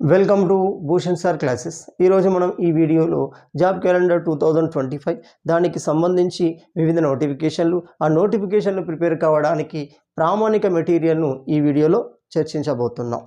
Welcome to Bhushan sir classes ఈరోజు మనం ఈ వీడియోలో job calendar two thousand twenty five దానికి సంబంధించి వివిధ నోటిఫికేషన్లు ఆ నోటిఫికేషన్లు ప్రిపేర్ కావడానికి ప్రామాణిక మెటీరియల్ను ఈ వీడియోలో చర్చించబోతున్నాం.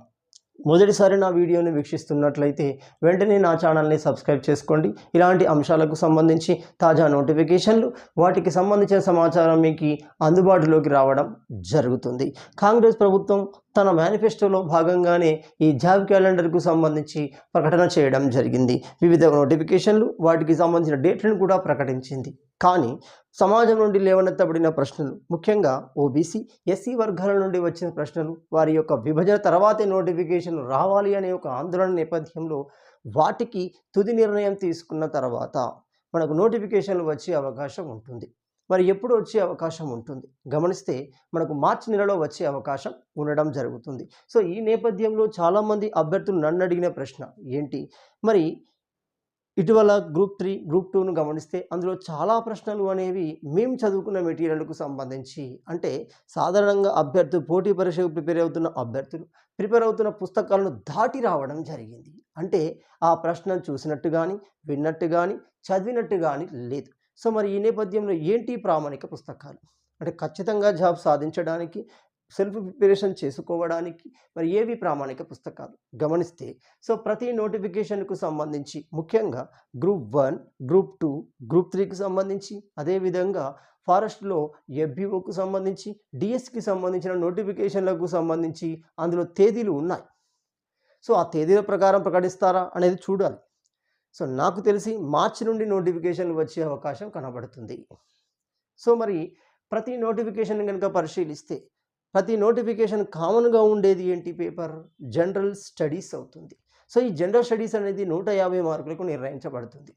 మొదటిసారి నా వీడియోని వీక్షిస్తున్నట్లయితే వెంటనే నా ఛానల్ని సబ్స్క్రైబ్ చేసుకోండి. ఇలాంటి అంశాలకు సంబంధించి తాజా నోటిఫికేషన్లు వాటికి సంబంధించిన సమాచారం మీకు అందుబాటులోకి రావడం జరుగుతుంది. కాంగ్రెస్ ప్రభుత్వం తన మేనిఫెస్టోలో భాగంగానే ఈ జాబ్ క్యాలెండర్కు సంబంధించి ప్రకటన చేయడం జరిగింది. వివిధ నోటిఫికేషన్లు వాటికి సంబంధించిన డేట్లను కూడా ప్రకటించింది. కానీ సమాజం నుండి లేవనెత్తబడిన ప్రశ్నలు ముఖ్యంగా ఓబీసీ ఎస్సీ వర్గాల నుండి వచ్చిన ప్రశ్నలు వారి యొక్క విభజన తర్వాతే నోటిఫికేషన్ రావాలి అనే ఒక ఆందోళన నేపథ్యంలో వాటికి తుది నిర్ణయం తీసుకున్న తర్వాత మనకు నోటిఫికేషన్లు వచ్చే అవకాశం ఉంటుంది. మరి ఎప్పుడు వచ్చే అవకాశం ఉంటుంది? గమనిస్తే మనకు మార్చి నెలలో వచ్చే అవకాశం ఉండడం జరుగుతుంది. సో ఈ నేపథ్యంలో చాలామంది అభ్యర్థులు నన్ను అడిగిన ప్రశ్న ఏంటి? మరి ఇటీవల గ్రూప్ త్రీ గ్రూప్ టూను గమనిస్తే అందులో చాలా ప్రశ్నలు అనేవి మేము చదువుకున్న మెటీరియల్కు సంబంధించి. అంటే సాధారణంగా అభ్యర్థులు పోటీ పరీక్షకు ప్రిపేర్ అవుతున్న అభ్యర్థులు ప్రిపేర్ అవుతున్న పుస్తకాలను దాటి రావడం జరిగింది. అంటే ఆ ప్రశ్నలు చూసినట్టు కానీ విన్నట్టు కానీ చదివినట్టు కానీ లేదు. సో మరి ఈ నేపథ్యంలో ఏంటి ప్రామాణిక పుస్తకాలు? అంటే ఖచ్చితంగా జాబ్ సాధించడానికి సెల్ఫ్ ప్రిపరేషన్ చేసుకోవడానికి మరి ఏవి ప్రామాణిక పుస్తకాలు? గమనిస్తే సో ప్రతి నోటిఫికేషన్కు సంబంధించి ముఖ్యంగా group one group two group త్రీకి సంబంధించి అదేవిధంగా ఫారెస్ట్లో ఎఫ్బిఓకు సంబంధించి డిఎస్కి సంబంధించిన నోటిఫికేషన్లకు సంబంధించి అందులో తేదీలు ఉన్నాయి. సో ఆ తేదీల ప్రకారం ప్రకటిస్తారా అనేది చూడాలి. సో నాకు తెలిసి మార్చి నుండి నోటిఫికేషన్లు వచ్చే అవకాశం కనబడుతుంది. సో మరి ప్రతి నోటిఫికేషన్ కనుక పరిశీలిస్తే ప్రతి నోటిఫికేషన్ కామన్గా ఉండేది ఏంటి పేపర్? జనరల్ స్టడీస్ అవుతుంది. సో ఈ జనరల్ స్టడీస్ అనేది నూట యాభై మార్కులకు నిర్ణయించబడుతుంది.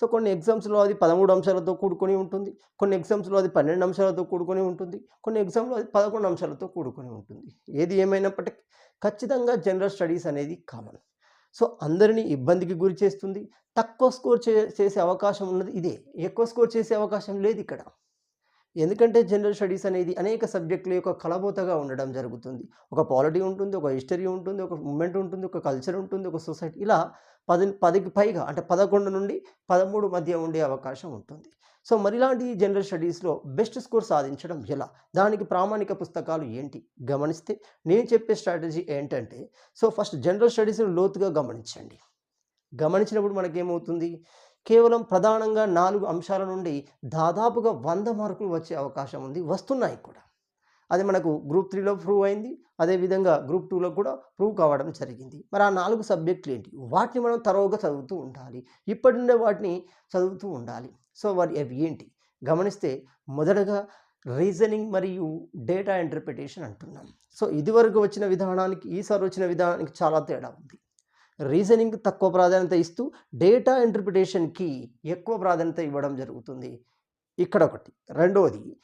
సో కొన్ని ఎగ్జామ్స్లో అది పదమూడు అంశాలతో కూడుకొని ఉంటుంది. కొన్ని ఎగ్జామ్స్లో అది పన్నెండు అంశాలతో కూడుకొని ఉంటుంది. కొన్ని ఎగ్జామ్లో అది పదకొండు అంశాలతో కూడుకొని ఉంటుంది. ఏది ఏమైనప్పటికీ ఖచ్చితంగా జనరల్ స్టడీస్ అనేది కామన్. సో అందరినీ ఇబ్బందికి గురి చేస్తుంది. తక్కువ స్కోర్ చే చేసే అవకాశం ఉన్నది ఇదే. ఎక్కువ స్కోర్ చేసే అవకాశం లేదు ఇక్కడ. ఎందుకంటే జనరల్ స్టడీస్ అనేది అనేక సబ్జెక్టుల యొక్క కలబోతగా ఉండడం జరుగుతుంది. ఒక పాలిటీ ఉంటుంది ఒక హిస్టరీ ఉంటుంది ఒక మూమెంట్ ఉంటుంది ఒక కల్చర్ ఉంటుంది ఒక సొసైటీ ఇలా పది పదికి పైగా అంటే పదకొండు నుండి పదమూడు మధ్య ఉండే అవకాశం ఉంటుంది. సో మరిలాంటి జనరల్ స్టడీస్లో బెస్ట్ స్కోర్ సాధించడం ఎలా? దానికి ప్రామాణిక పుస్తకాలు ఏంటి? గమనిస్తే నేను చెప్పే స్ట్రాటజీ ఏంటంటే సో ఫస్ట్ జనరల్ స్టడీస్ని లోతుగా గమనించండి. గమనించినప్పుడు మనకేమవుతుంది? కేవలం ప్రధానంగా నాలుగు అంశాల నుండి దాదాపుగా వంద మార్కులు వచ్చే అవకాశం ఉంది వస్తున్నాయి కూడా. అది మనకు గ్రూప్ త్రీలో ప్రూవ్ అయింది అదేవిధంగా గ్రూప్ టూలో కూడా ప్రూవ్ కావడం జరిగింది. మరి ఆ నాలుగు సబ్జెక్టులు ఏంటి? వాటిని మనం తరోగా చదువుతూ ఉండాలి ఇప్పటి నుండే వాటిని చదువుతూ ఉండాలి. సో వారి అవి ఏంటి? గమనిస్తే మొదటగా రీజనింగ్ మరియు డేటా ఇంటర్ప్రిటేషన్ అంటున్నాం. సో ఇదివరకు వచ్చిన విధానానికి ఈసారి వచ్చిన విధానానికి చాలా తేడా ఉంది. రీజనింగ్ తక్కువ ప్రాధాన్యత ఇస్తూ డేటా ఇంటర్ప్రిటేషన్కి ఎక్కువ ప్రాధాన్యత ఇవ్వడం జరుగుతుంది. ఇక్కడ ఒకటి రెండవది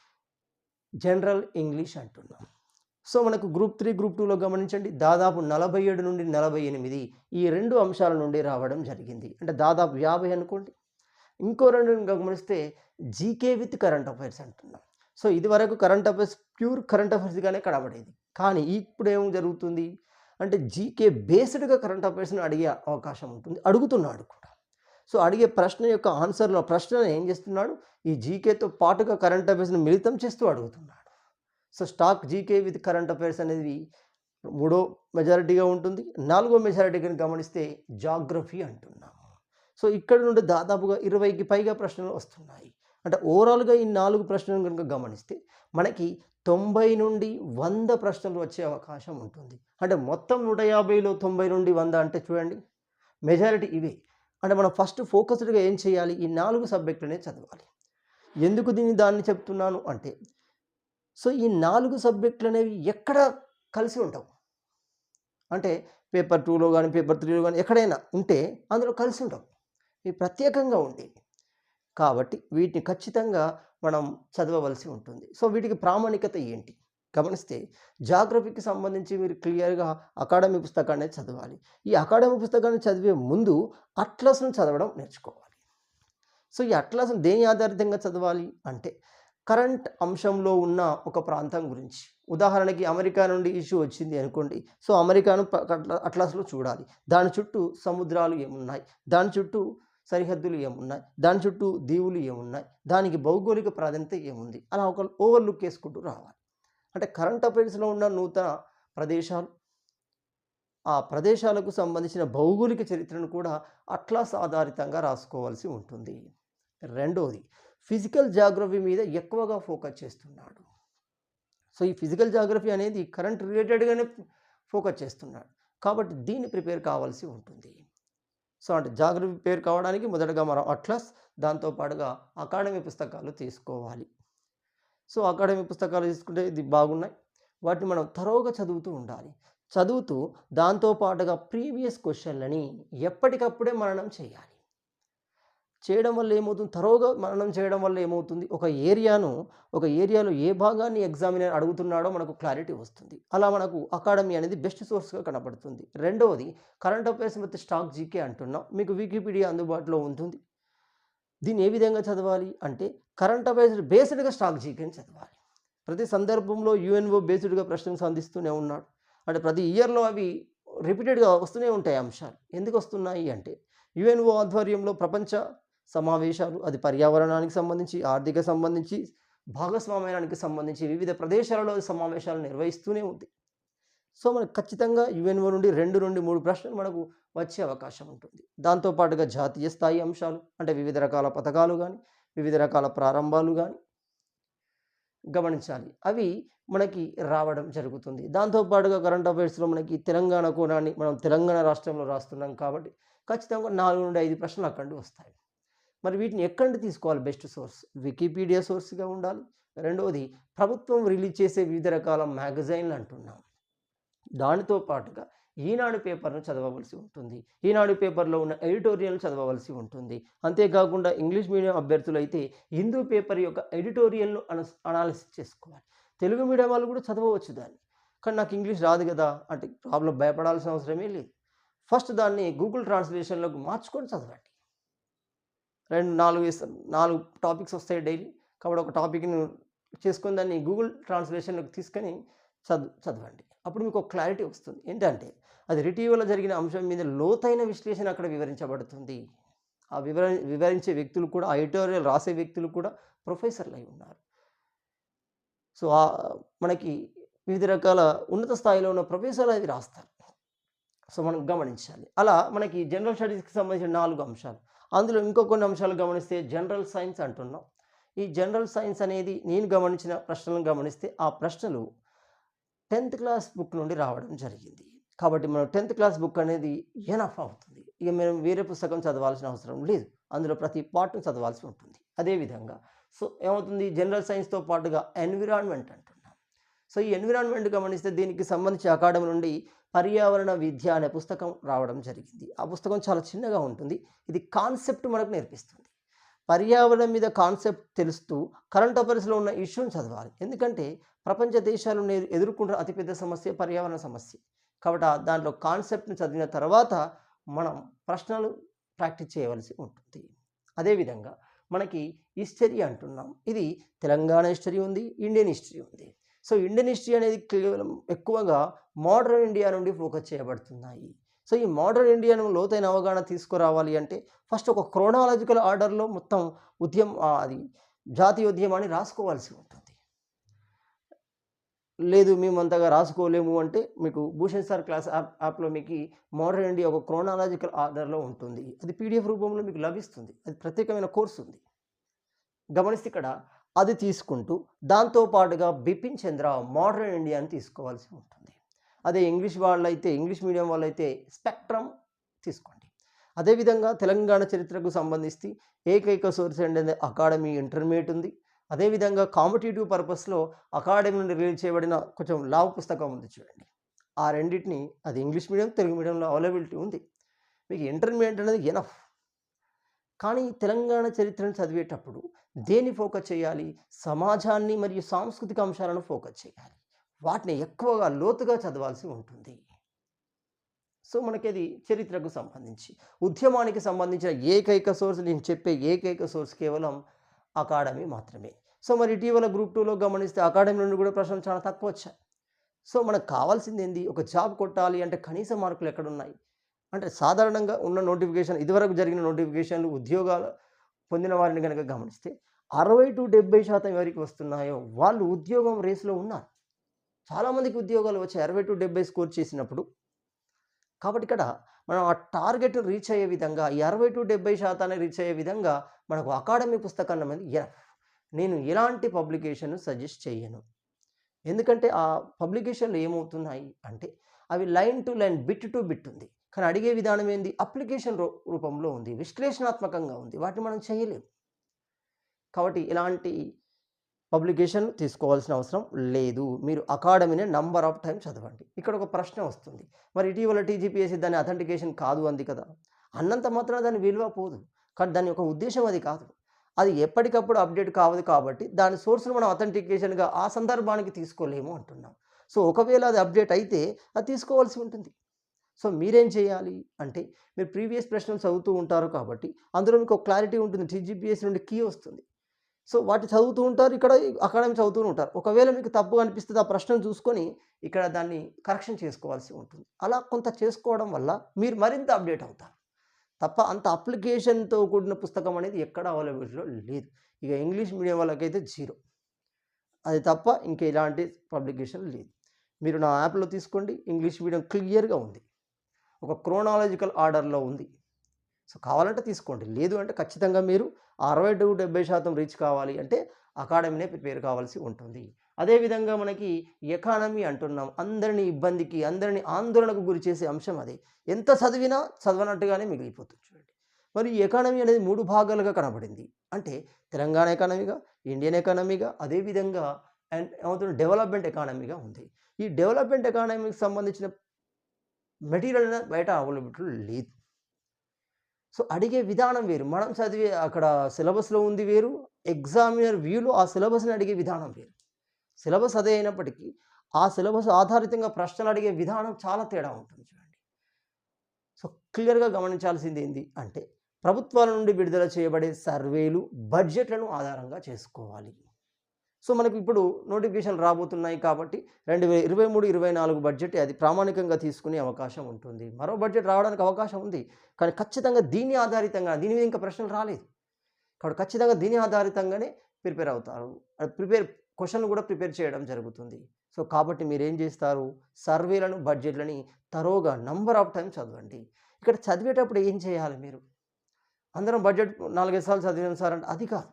జనరల్ ఇంగ్లీష్ అంటున్నాం. సో మనకు గ్రూప్ త్రీ గ్రూప్ టూలో గమనించండి. దాదాపు నలభై ఏడు నుండి నలభై ఎనిమిది ఈ రెండు అంశాల నుండి రావడం జరిగింది. అంటే దాదాపు యాభై అనుకోండి. ఇంకో రెండు గమనిస్తే జీకే విత్ కరెంట్ అఫైర్స్ అంటున్నాం. సో ఇది వరకు కరెంట్ అఫైర్స్ ప్యూర్ కరెంట్ అఫైర్స్గానే కనబడేది. కానీ ఇప్పుడు ఏం జరుగుతుంది? అంటే జీకే బేస్డ్గా కరెంట్ అఫైర్స్ని అడిగే అవకాశం ఉంటుంది. అడుగుతున్నాడు కూడా. సో అడిగే ప్రశ్న యొక్క ఆన్సర్లో ప్రశ్నను ఏం చేస్తున్నాడు? ఈ జీకేతో పాటుగా కరెంట్ అఫైర్స్ని మిళితం చేస్తూ అడుగుతున్నాడు. So static GK with current affairs అనేది మూడో మెజారిటీగా ఉంటుంది. నాలుగో మెజారిటీగా గమనిస్తే జాగ్రఫీ అంటున్నాము. సో ఇక్కడ నుండి దాదాపుగా ఇరవైకి పైగా ప్రశ్నలు వస్తున్నాయి. అంటే ఓవరాల్గా ఈ నాలుగు ప్రశ్నలు కనుక గమనిస్తే మనకి తొంభై నుండి వంద ప్రశ్నలు వచ్చే అవకాశం ఉంటుంది. అంటే మొత్తం నూట యాభైలో తొంభై నుండి వంద అంటే చూడండి మెజారిటీ ఇవే. అంటే మనం ఫస్ట్ ఫోకస్డ్గా ఏం చేయాలి? ఈ నాలుగు సబ్జెక్టులనే చదవాలి. ఎందుకు దీన్ని దాన్ని చెప్తున్నాను అంటే సో ఈ నాలుగు సబ్జెక్టులు అనేవి ఎక్కడ కలిసి ఉంటావు అంటే పేపర్ టూలో కానీ పేపర్ త్రీలో కానీ ఎక్కడైనా ఉంటే అందులో కలిసి ఉంటావు ఇవి ప్రత్యేకంగా ఉండేవి. కాబట్టి వీటిని ఖచ్చితంగా మనం చదవవలసి ఉంటుంది. సో వీటికి ప్రామాణికత ఏంటి? గమనిస్తే జాగ్రఫీకి సంబంధించి మీరు క్లియర్గా అకాడమీ పుస్తకాన్ని చదవాలి. ఈ అకాడమీ పుస్తకాన్ని చదివే ముందు అట్లస్ను చదవడం నేర్చుకోవాలి. సో ఈ అట్లస్ను దేని ఆధారితంగా చదవాలి అంటే కరెంట్ అంశంలో ఉన్న ఒక ప్రాంతం గురించి. ఉదాహరణకి అమెరికా నుండి ఇష్యూ వచ్చింది అనుకోండి. సో అమెరికాను అట్లా- అట్లాస్లో చూడాలి. దాని చుట్టూ సముద్రాలు ఏమున్నాయి? దాని చుట్టూ సరిహద్దులు ఏమున్నాయి? దాని చుట్టూ దీవులు ఏమున్నాయి? దానికి భౌగోళిక ప్రాధాన్యత ఏముంది? అలా ఒక ఓవర్లుక్ వేసుకుంటూ రావాలి. అంటే కరెంట్ అఫైర్స్లో ఉన్న నూతన ప్రదేశాలు ఆ ప్రదేశాలకు సంబంధించిన భౌగోళిక చరిత్రను కూడా అట్లాస్ ఆధారితంగా రాసుకోవాల్సి ఉంటుంది. రెండవది ఫిజికల్ జాగ్రఫీ మీద ఎక్కువగా ఫోకస్ చేస్తున్నాడు. సో ఈ ఫిజికల్ జాగ్రఫీ అనేది కరెంట్ రిలేటెడ్గానే ఫోకస్ చేస్తున్నాడు. కాబట్టి దీన్ని ప్రిపేర్ కావాల్సి ఉంటుంది. సో అంటే జాగ్రఫీ పేరు కావడానికి మొదటగా మనం అట్లస్ దాంతోపాటుగా అకాడమీ పుస్తకాలు తీసుకోవాలి. సో అకాడమీ పుస్తకాలు తీసుకుంటే ఇది బాగున్నాయి. వాటిని మనం తరోగా చదువుతూ ఉండాలి. చదువుతూ దాంతోపాటుగా ప్రీవియస్ క్వశ్చన్లని ఎప్పటికప్పుడే మననం చేయాలి. చేయడం వల్ల ఏమవుతుంది? తరోగా మననం చేయడం వల్ల ఏమవుతుంది? ఒక ఏరియాను ఒక ఏరియాలో ఏ భాగాన్ని ఎగ్జామినర్ అడుగుతున్నాడో మనకు క్లారిటీ వస్తుంది. అలా మనకు అకాడమీ అనేది బెస్ట్ సోర్స్గా కనబడుతుంది. రెండవది current affairs with static GK అంటున్నాం. మీకు వికీపీడియా అందుబాటులో ఉంటుంది. దీన్ని ఏ విధంగా చదవాలి అంటే కరెంట్ అఫైర్స్ బేస్డ్గా స్టాక్ జీకేని చదవాలి. ప్రతి సందర్భంలో యుఎన్ఓ బేస్డ్గా ప్రశ్నలు సంధిస్తూనే ఉన్నాడు. అంటే ప్రతి ఇయర్లో అవి రిపీటెడ్గా వస్తూనే ఉంటాయి అంశాలు. ఎందుకు వస్తున్నాయి అంటే యుఎన్ఓ ఆధ్వర్యంలో ప్రపంచ సమావేశాలు అది పర్యావరణానికి సంబంధించి ఆర్థిక సంబంధించి భాగస్వామ్యానికి సంబంధించి వివిధ ప్రదేశాలలో సమావేశాలు నిర్వహిస్తూనే ఉంది. సో మనకు ఖచ్చితంగా యుఎన్ఓ నుండి రెండు నుండి మూడు ప్రశ్నలు మనకు వచ్చే అవకాశం ఉంటుంది. దాంతోపాటుగా జాతీయ స్థాయి అంశాలు అంటే వివిధ రకాల పథకాలు కానీ వివిధ రకాల ప్రారంభాలు కానీ గమనించాలి. అవి మనకి రావడం జరుగుతుంది. దాంతోపాటుగా కరెంట్ అఫైర్స్లో మనకి తెలంగాణ కోణాన్ని మనం తెలంగాణ రాష్ట్రంలో రాస్తున్నాం కాబట్టి ఖచ్చితంగా నాలుగు నుండి ఐదు ప్రశ్నలు అక్కడి వస్తాయి. మరి వీటిని ఎక్కడి తీసుకోవాలి? Best source. వికీపీడియా సోర్స్గా ఉండాలి. రెండవది ప్రభుత్వం రిలీజ్ చేసే వివిధ రకాల మ్యాగజైన్లు అంటున్నాం. దానితో పాటుగా ఈనాడు పేపర్ను చదవవలసి ఉంటుంది. ఈనాడు పేపర్లో ఉన్న ఎడిటోరియల్ చదవవలసి ఉంటుంది. అంతేకాకుండా ఇంగ్లీష్ మీడియం అభ్యర్థులు అయితే హిందూ పేపర్ యొక్క ఎడిటోరియల్ను అన అనాలిసిస్ చేసుకోవాలి. తెలుగు మీడియం వాళ్ళు కూడా చదవవచ్చు దాన్ని. కానీ నాకు ఇంగ్లీష్ రాదు కదా అంటే ప్రాబ్లం భయపడాల్సిన అవసరమే లేదు. ఫస్ట్ దాన్ని గూగుల్ ట్రాన్స్లేషన్లోకి మార్చుకొని చదవండి. రెండు నాలుగు నాలుగు టాపిక్స్ వస్తాయి డైలీ. కాబట్టి ఒక టాపిక్ను చేసుకొని దాన్ని గూగుల్ ట్రాన్స్లేషన్లోకి తీసుకొని చదువు చదవండి. అప్పుడు మీకు ఒక క్లారిటీ వస్తుంది. ఏంటంటే అది రిటీవల జరిగిన అంశం మీద లోతైన విశ్లేషణ అక్కడ వివరించబడుతుంది. ఆ వివర వివరించే వ్యక్తులు కూడా ఆ ఎడిటోరియల్ రాసే వ్యక్తులు కూడా ప్రొఫెసర్లు అయి ఉన్నారు. సో ఆ మనకి వివిధ రకాల ఉన్నత స్థాయిలో ఉన్న ప్రొఫెసర్లు అవి రాస్తారు. సో మనం గమనించాలి. అలా మనకి జనరల్ స్టడీస్కి సంబంధించిన నాలుగు అంశాలు. అందులో ఇంకో కొన్ని అంశాలు గమనిస్తే జనరల్ సైన్స్ అంటున్నాం. ఈ జనరల్ సైన్స్ అనేది నేను గమనించిన ప్రశ్నలను గమనిస్తే ఆ ప్రశ్నలు టెన్త్ క్లాస్ బుక్ నుండి రావడం జరిగింది. కాబట్టి మనం టెన్త్ క్లాస్ బుక్ అనేది ఎనఫ్ అవుతుంది. ఇక మనం వేరే పుస్తకం చదవాల్సిన అవసరం లేదు. అందులో ప్రతి పార్ట్ను చదవాల్సి ఉంటుంది. అదేవిధంగా సో ఏమవుతుంది? జనరల్ సైన్స్తో పాటుగా ఎన్విరాన్మెంట్ అంటే. సో ఈ ఎన్విరాన్మెంట్ గమనిస్తే దీనికి సంబంధించి అకాడమీ నుండి పర్యావరణ విద్య అనే పుస్తకం రావడం జరిగింది. ఆ పుస్తకం చాలా చిన్నగా ఉంటుంది. ఇది కాన్సెప్ట్ మనకు నేర్పిస్తుంది. పర్యావరణం మీద కాన్సెప్ట్ తెలుస్తూ కరెంట్ అఫైర్స్లో ఉన్న ఇష్యూని చదవాలి. ఎందుకంటే ప్రపంచ దేశాలు ఎదుర్కొంటున్న అతిపెద్ద సమస్య పర్యావరణ సమస్య. కాబట్టి దాంట్లో కాన్సెప్ట్ని చదివిన తర్వాత మనం ప్రశ్నలు ప్రాక్టీస్ చేయవలసి ఉంటుంది. అదేవిధంగా మనకి హిస్టరీ అంటున్నాం. ఇది తెలంగాణ హిస్టరీ ఉంది ఇండియన్ హిస్టరీ ఉంది. సో ఇండియన్ హిస్టరీ అనేది కేవలం ఎక్కువగా మోడర్న్ ఇండియా నుండి ఫోకస్ చేయబడుతున్నాయి. సో ఈ మోడర్న్ ఇండియాను లోతైన అవగాహన తీసుకురావాలి అంటే ఫస్ట్ ఒక క్రోనాలజికల్ ఆర్డర్లో మొత్తం ఉద్యమం అది జాతీయ ఉద్యమాన్ని రాసుకోవాల్సి ఉంటుంది. లేదు మేము అంతగా రాసుకోలేము అంటే మీకు భూషణ్ సార్ క్లాస్ యాప్ యాప్లో మీకు మోడర్న్ ఇండియా ఒక క్రోనాలజికల్ ఆర్డర్లో ఉంటుంది. అది పీడిఎఫ్ రూపంలో మీకు లభిస్తుంది. అది ప్రత్యేకమైన కోర్సు ఉంది. గమనిస్తే ఇక్కడ అది తీసుకుంటూ దాంతో పాటుగా బిపిన్ చంద్ర మోడర్న్ ఇండియాని తీసుకోవాల్సి ఉంటుంది. అదే ఇంగ్లీష్ వాళ్ళైతే ఇంగ్లీష్ మీడియం వాళ్ళైతే స్పెక్ట్రమ్ తీసుకోండి. అదేవిధంగా తెలంగాణ చరిత్రకు సంబంధించి ఏకైక సోర్స్ అండ్ అకాడమీ ఇంటర్మీడియట్ ఉంది. అదేవిధంగా కాంపిటేటివ్ పర్పస్లో అకాడమీ నుండి రిలీజ్ చేయబడిన కొంచెం లావు పుస్తకం ఉంది చూడండి. ఆ రెండింటిని అది ఇంగ్లీష్ మీడియం తెలుగు మీడియంలో అవైలబిలిటీ ఉంది. మీకు ఇంటర్మీడియట్ అనేది ఎనఫ్. కానీ తెలంగాణ చరిత్రను చదివేటప్పుడు దేన్ని ఫోకస్ చేయాలి? సమాజాన్ని మరియు సాంస్కృతిక అంశాలను ఫోకస్ చేయాలి. వాటిని ఎక్కువగా లోతుగా చదవాల్సి ఉంటుంది. సో మనకి అది చరిత్రకు సంబంధించి. ఉద్యమానికి సంబంధించిన ఏకైక సోర్స్ నేను చెప్పే ఏకైక సోర్స్ కేవలం అకాడమీ మాత్రమే. సో మరి ఇటీవల గ్రూప్ టూలో గమనిస్తే అకాడమీ నుండి కూడా ప్రశ్నలు చాలా తక్కువ వచ్చాయి. సో మనకు కావాల్సింది ఏంది? ఒక జాబ్ కొట్టాలి అంటే కనీస మార్కులు ఎక్కడున్నాయి? అంటే సాధారణంగా ఉన్న నోటిఫికేషన్ ఇదివరకు జరిగిన నోటిఫికేషన్లు ఉద్యోగాలు పొందిన వారిని కనుక గమనిస్తే అరవై టు డెబ్బై శాతం ఎవరికి వస్తున్నాయో వాళ్ళు ఉద్యోగం రేసులో ఉన్నారు. చాలామందికి ఉద్యోగాలు వచ్చి అరవై టు డెబ్బై స్కోర్ చేసినప్పుడు. కాబట్టి ఇక్కడ మనం ఆ టార్గెట్ రీచ్ అయ్యే విధంగా ఈ అరవై టు డెబ్బై శాతాన్ని రీచ్ అయ్యే విధంగా మనకు అకాడమీ పుస్తకం ఎనఫ్ నేను ఎలాంటి పబ్లికేషన్ సజెస్ట్ చేయను. ఎందుకంటే ఆ పబ్లికేషన్లు ఏమవుతున్నాయి అంటే అవి line to line bit to bit ఉంది. కానీ అడిగే విధానం ఏంది? అప్లికేషన్ రూ- రూపంలో ఉంది. విశ్లేషణాత్మకంగా ఉంది. వాటిని మనం చేయలేము కాబట్టి ఇలాంటి పబ్లికేషన్ తీసుకోవాల్సిన అవసరం లేదు. మీరు అకాడమీని నంబర్ ఆఫ్ టైం చదవండి. ఇక్కడ ఒక ప్రశ్న వస్తుంది. మరి ఇటీవల టీజీపీఎస్సీ దాని అథెంటికేషన్ కాదు అంది కదా. అన్నంత మాత్రం దాని విలువ పోదు. కానీ దాని యొక్క ఉద్దేశం అది కాదు. అది ఎప్పటికప్పుడు అప్డేట్ కావదు కాబట్టి దాని సోర్స్ను మనం అథెంటికేషన్గా ఆ సందర్భానికి తీసుకోలేము అంటున్నాం. సో ఒకవేళ అది అప్డేట్ అయితే అది తీసుకోవాల్సి ఉంటుంది. సో మీరేం చేయాలి? అంటే మీరు ప్రీవియస్ ప్రశ్నలు చదువుతూ ఉంటారు కాబట్టి అందులో మీకు ఒక క్లారిటీ ఉంటుంది. టీజీపీఎస్ నుండి కీ వస్తుంది. సో వాటి చదువుతూ ఉంటారు. ఇక్కడ అకాడమీ చదువుతూ ఉంటారు. ఒకవేళ మీకు తప్పు అనిపిస్తుంది ఆ ప్రశ్నను చూసుకొని ఇక్కడ దాన్ని కరెక్షన్ చేసుకోవాల్సి ఉంటుంది. అలా కొంత చేసుకోవడం వల్ల మీరు మరింత అప్డేట్ అవుతారు. తప్ప అంత అప్లికేషన్తో కూడిన పుస్తకం అనేది ఎక్కడ అవైలబిలిటీలో లేదు. ఇక ఇంగ్లీష్ మీడియం వాళ్ళకైతే జీరో. అది తప్ప ఇంకా ఇలాంటి పబ్లికేషన్ లేదు. మీరు నా యాప్లో తీసుకోండి. ఇంగ్లీష్ మీడియం క్లియర్గా ఉంది. ఒక క్రోనాలజికల్ ఆర్డర్లో ఉంది. సో కావాలంటే తీసుకోండి. లేదు అంటే ఖచ్చితంగా మీరు అరవై టు డెబ్బై శాతం రీచ్ కావాలి అంటే అకాడమీనే ప్రిపేర్ కావాల్సి ఉంటుంది. అదేవిధంగా మనకి ఎకానమీ అంటున్నాం. అందరినీ ఇబ్బందికి అందరిని ఆందోళనకు గురి చేసే అంశం అదే. ఎంత చదివినా చదవనట్టుగానే మిగిలిపోతుంది చూడండి. మరి ఈ ఎకానమీ అనేది మూడు భాగాలుగా కనబడింది. అంటే తెలంగాణ ఎకానమీగా ఇండియన్ ఎకానమీగా అదేవిధంగా అండ్ ఏమవుతుంది డెవలప్మెంట్ ఎకానమీగా ఉంది. ఈ డెవలప్మెంట్ ఎకానమీకి సంబంధించిన మెటీరియల్ అనేది బయట అవైలబిలిటీ లేదు. సో అడిగే విధానం వేరు. మనం చదివే అక్కడ సిలబస్లో ఉంది వేరు. ఎగ్జామినర్ వ్యూలో ఆ సిలబస్ని అడిగే విధానం వేరు. సిలబస్ అదే అయినప్పటికీ ఆ సిలబస్ ఆధారితంగా ప్రశ్నలు అడిగే విధానం చాలా తేడా ఉంటుంది చూడండి. సో క్లియర్గా గమనించాల్సింది ఏంటి అంటే ప్రభుత్వాల నుండి విడుదల చేయబడే సర్వేలు బడ్జెట్లను ఆధారంగా చేసుకోవాలి. సో మనకు ఇప్పుడు నోటిఫికేషన్ రాబోతున్నాయి కాబట్టి రెండు వేల ఇరవై మూడు ఇరవై నాలుగు బడ్జెట్ అది ప్రామాణికంగా తీసుకునే అవకాశం ఉంటుంది. మరో బడ్జెట్ రావడానికి అవకాశం ఉంది. కానీ ఖచ్చితంగా దీని ఆధారితంగా దీని మీద ఇంకా ప్రశ్నలు రాలేదు. కాబట్టి ఖచ్చితంగా దీని ఆధారితంగానే ప్రిపేర్ అవుతారు. ప్రిపేర్ క్వశ్చన్లు కూడా ప్రిపేర్ చేయడం జరుగుతుంది. సో కాబట్టి మీరు ఏం చేస్తారు? సర్వేలను బడ్జెట్లని తరోగా నంబర్ ఆఫ్ టైం చదవండి. ఇక్కడ చదివేటప్పుడు ఏం చేయాలి మీరు? అందరం బడ్జెట్ నాలుగైదు సార్లు చదివాం సార్ అంటే అది కాదు.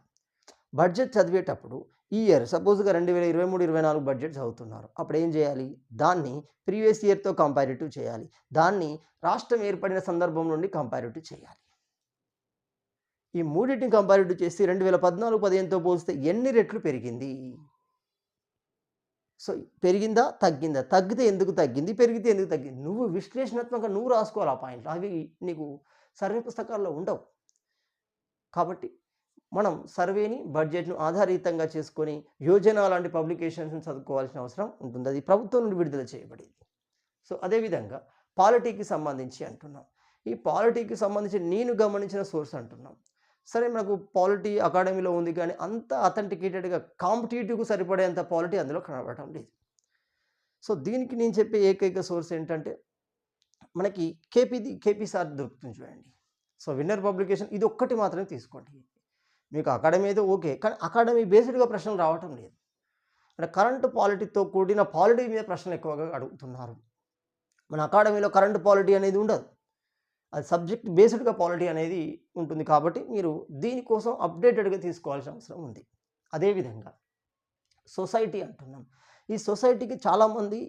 బడ్జెట్ చదివేటప్పుడు ఈ ఇయర్ సపోజ్గా రెండు వేల ఇరవై మూడు ఇరవై నాలుగు బడ్జెట్ చదువుతున్నారు అప్పుడు ఏం చేయాలి? దాన్ని ప్రీవియస్ ఇయర్తో కంపారిటివ్ చేయాలి. దాన్ని రాష్ట్రం ఏర్పడిన సందర్భం నుండి కంపారిటివ్ చేయాలి. ఈ మూడింటిని కంపారిటివ్ చేసి రెండు వేల పద్నాలుగు పదిహేనుతో పోలిస్తే ఎన్ని రెట్లు పెరిగింది? సో పెరిగిందా? తగ్గిందా? తగ్గితే ఎందుకు తగ్గింది? పెరిగితే ఎందుకు తగ్గింది? నువ్వు విశ్లేషణాత్మకంగా నువ్వు రాసుకోవాలి ఆ పాయింట్లు అవి నీకు సర్వే పుస్తకాల్లో ఉండవు. కాబట్టి మనం సర్వేని బడ్జెట్ను ఆధారితంగా చేసుకొని యోజన లాంటి పబ్లికేషన్స్ని చదువుకోవాల్సిన అవసరం ఉంటుంది. అది ప్రభుత్వం నుండి విడుదల చేయబడింది. సో అదేవిధంగా పాలిటీకి సంబంధించి అంటున్నాం. ఈ పాలిటీకి సంబంధించి నేను గమనించిన సోర్స్ అంటున్నాం. సరే మనకు పాలిటీ అకాడమీలో ఉంది కానీ అంత అథెంటికేటెడ్గా కాంపిటేటివ్కు సరిపడేంత పాలిటీ అందులో కనబడటం లేదు. సో దీనికి నేను చెప్పే ఏకైక సోర్స్ ఏంటంటే మనకి కేపీది కేపీ సార్ దొరుకుతుంది చూడండి. సో విన్నర్ పబ్లికేషన్ ఇది ఒక్కటి మాత్రమే తీసుకోండి. మీకు అకాడమీ అయితే ఓకే కానీ అకాడమీ బేస్డ్గా ప్రశ్నలు రావటం లేదు. అంటే కరెంటు పాలిటీతో కూడిన పాలిటీ మీద ప్రశ్నలు ఎక్కువగా అడుగుతున్నారు. మన అకాడమీలో కరెంటు పాలిటీ అనేది ఉండదు. అది సబ్జెక్ట్ బేస్డ్గా పాలిటీ అనేది ఉంటుంది కాబట్టి మీరు దీనికోసం అప్డేటెడ్గా తీసుకోవాల్సిన అవసరం ఉంది. అదేవిధంగా సొసైటీ అంటున్నాం. ఈ సొసైటీకి చాలామంది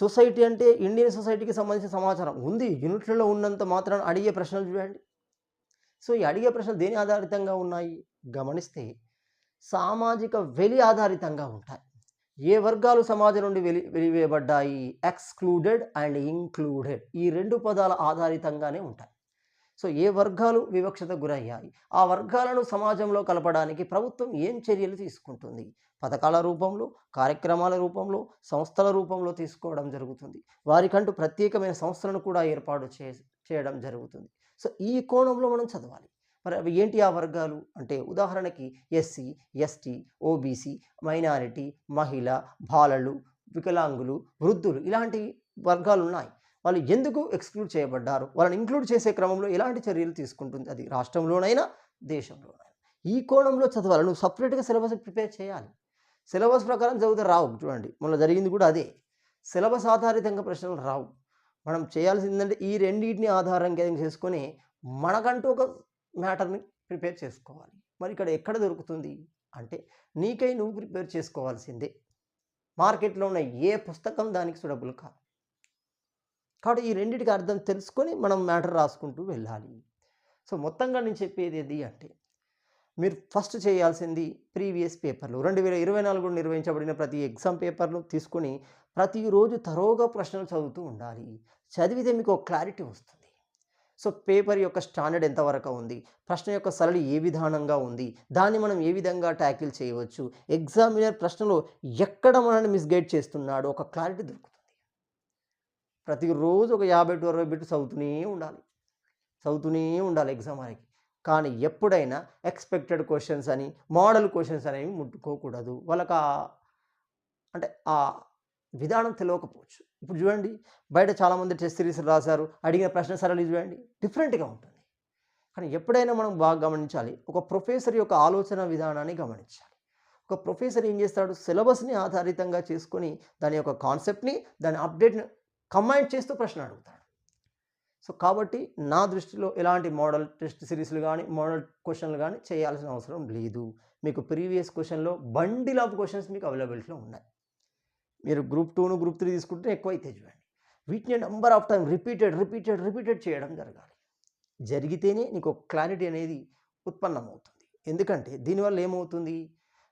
సొసైటీ అంటే ఇండియన్ సొసైటీకి సంబంధించిన సమాచారం ఉంది. యూనిట్లలో ఉన్నంత మాత్రం అడిగే ప్రశ్నలు చూడండి. సో ఈ అడిగే ప్రశ్నలు దేని ఆధారితంగా ఉన్నాయి? గమనిస్తే సామాజిక వెలి ఆధారితంగా ఉంటాయి. ఏ వర్గాలు సమాజం నుండి వెలి వెలివేయబడ్డాయి? Excluded and included. ఈ రెండు పదాల ఆధారితంగానే ఉంటాయి. సో ఏ వర్గాలు వివక్షత గురయ్యాయి? ఆ వర్గాలను సమాజంలో కలపడానికి ప్రభుత్వం ఏం చర్యలు తీసుకుంటుంది? పథకాల రూపంలో కార్యక్రమాల రూపంలో సంస్థల రూపంలో తీసుకోవడం జరుగుతుంది. వారికంటూ ప్రత్యేకమైన సంస్థలను కూడా ఏర్పాటు చే చేయడం జరుగుతుంది. సో ఈ కోణంలో మనం చదవాలి. మరి అవి ఏంటి ఆ వర్గాలు? అంటే ఉదాహరణకి ఎస్సీ ఎస్టీ ఓబీసీ మైనారిటీ మహిళ బాలలు వికలాంగులు వృద్ధులు ఇలాంటి వర్గాలు ఉన్నాయి. వాళ్ళు ఎందుకు ఎక్స్క్లూడ్ చేయబడ్డారు? వాళ్ళని ఇంక్లూడ్ చేసే క్రమంలో ఎలాంటి చర్యలు తీసుకుంటుంది? అది రాష్ట్రంలోనైనా దేశంలోనైనా. ఈ కోణంలో చదవాలి. నువ్వు సపరేట్గా సిలబస్ ప్రిపేర్ చేయాలి. సిలబస్ ప్రకారం చదివితే రావు. చూడండి మొన్న జరిగింది కూడా అదే. సిలబస్ ఆధారితంగా ప్రశ్నలు రావు. మనం చేయాల్సిందంటే ఈ రెండింటిని ఆధారంగా చేసుకొని మనకంటూ ఒక మ్యాటర్ని ప్రిపేర్ చేసుకోవాలి. మరి ఇక్కడ ఎక్కడ దొరుకుతుంది అంటే నీకై నువ్వు ప్రిపేర్ చేసుకోవాల్సిందే. మార్కెట్లో ఉన్న ఏ పుస్తకం దానికి సుడబుల్ కాదు. కాబట్టి ఈ రెండింటికి అర్థం తెలుసుకొని మనం మ్యాటర్ రాసుకుంటూ వెళ్ళాలి. సో మొత్తంగా నేను చెప్పేది ఏది అంటే మీరు ఫస్ట్ చేయాల్సింది ప్రీవియస్ పేపర్లు. రెండు వేల ఇరవై నాలుగు నిర్వహించబడిన ప్రతి ఎగ్జామ్ పేపర్లు తీసుకొని ప్రతిరోజు తరోగా ప్రశ్నలు చదువుతూ ఉండాలి. చదివితే మీకు ఒక క్లారిటీ వస్తుంది. సో పేపర్ యొక్క స్టాండర్డ్ ఎంతవరకు ఉంది? ప్రశ్న యొక్క సరళి ఏ విధానంగా ఉంది? దాన్ని మనం ఏ విధంగా ట్యాకిల్ చేయవచ్చు? ఎగ్జామినర్ ప్రశ్నలో ఎక్కడ మనల్ని మిస్గైడ్ చేస్తున్నాడో ఒక క్లారిటీ దొరుకుతుంది. ప్రతిరోజు ఒక యాభై టు అరవై బిట్టు చదువుతూనే ఉండాలి. చదువుతూనే ఉండాలి ఎగ్జామ్ వారికి కానీ ఎప్పుడైనా ఎక్స్పెక్టెడ్ క్వశ్చన్స్ అని మోడల్ క్వశ్చన్స్ అనేవి ముట్టుకోకూడదు. వాళ్ళకి ఆ అంటే ఆ విధానం తెలియకపోవచ్చు. ఇప్పుడు చూడండి బయట చాలామంది టెస్ట్ సిరీస్ రాశారు అడిగిన ప్రశ్న సరళి చూడండి డిఫరెంట్గా ఉంటుంది. కానీ ఎప్పుడైనా మనం బాగా గమనించాలి ఒక ప్రొఫెసర్ యొక్క ఆలోచన విధానాన్ని గమనించాలి. ఒక ప్రొఫెసర్ ఏం చేస్తాడు సిలబస్ని ఆధారితంగా చేసుకొని దాని యొక్క కాన్సెప్ట్ని దాని అప్డేట్ని కంబైన్ చేస్తూ ప్రశ్న అడుగుతాడు. సో కాబట్టి నా దృష్టిలో ఎలాంటి మోడల్ టెస్ట్ సిరీస్లు కానీ మోడల్ క్వశ్చన్లు కానీ చేయాల్సిన అవసరం లేదు. మీకు ప్రీవియస్ క్వశ్చన్లో బండిల్ ఆఫ్ క్వశ్చన్స్ మీకు అవైలబిలిటీలో ఉన్నాయి. మీరు గ్రూప్ టూను గ్రూప్ త్రీ తీసుకుంటే ఎక్కువ అయితే చూడండి. వీటిని number of time repeated repeated repeated చేయడం జరగాలి. జరిగితేనే నీకు ఒక క్లారిటీ అనేది ఉత్పన్నమవుతుంది. ఎందుకంటే దీనివల్ల ఏమవుతుంది?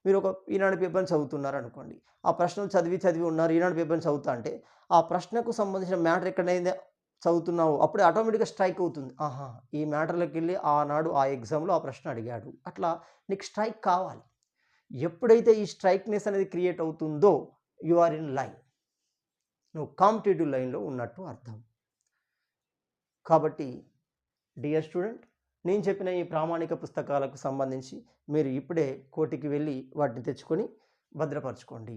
మీరు ఒక ఈనాడు పేపర్ని చదువుతున్నారు అనుకోండి ఆ ప్రశ్నలు చదివి చదివి ఉన్నారు ఈనాడు పేపర్ని చదువుతా అంటే ఆ ప్రశ్నకు సంబంధించిన మ్యాటర్ ఎక్కడైందో? చదువుతున్నావు అప్పుడే ఆటోమేటిక్గా స్ట్రైక్ అవుతుంది. ఆహా ఈ మ్యాటర్లోకి వెళ్ళి ఆనాడు ఆ ఎగ్జామ్లో ఆ ప్రశ్న అడిగాడు. అట్లా నీకు స్ట్రైక్ కావాలి. ఎప్పుడైతే ఈ స్ట్రైక్నెస్ అనేది క్రియేట్ అవుతుందో యు ఆర్ ఇన్ లైన్. నువ్వు కాంపిటేటివ్ లైన్లో ఉన్నట్టు అర్థం. కాబట్టి డియర్ స్టూడెంట్ నేను చెప్పిన ఈ ప్రామాణిక పుస్తకాలకు సంబంధించి మీరు ఇప్పుడే కోటికి వెళ్ళి వాటిని తెచ్చుకొని భద్రపరచుకోండి.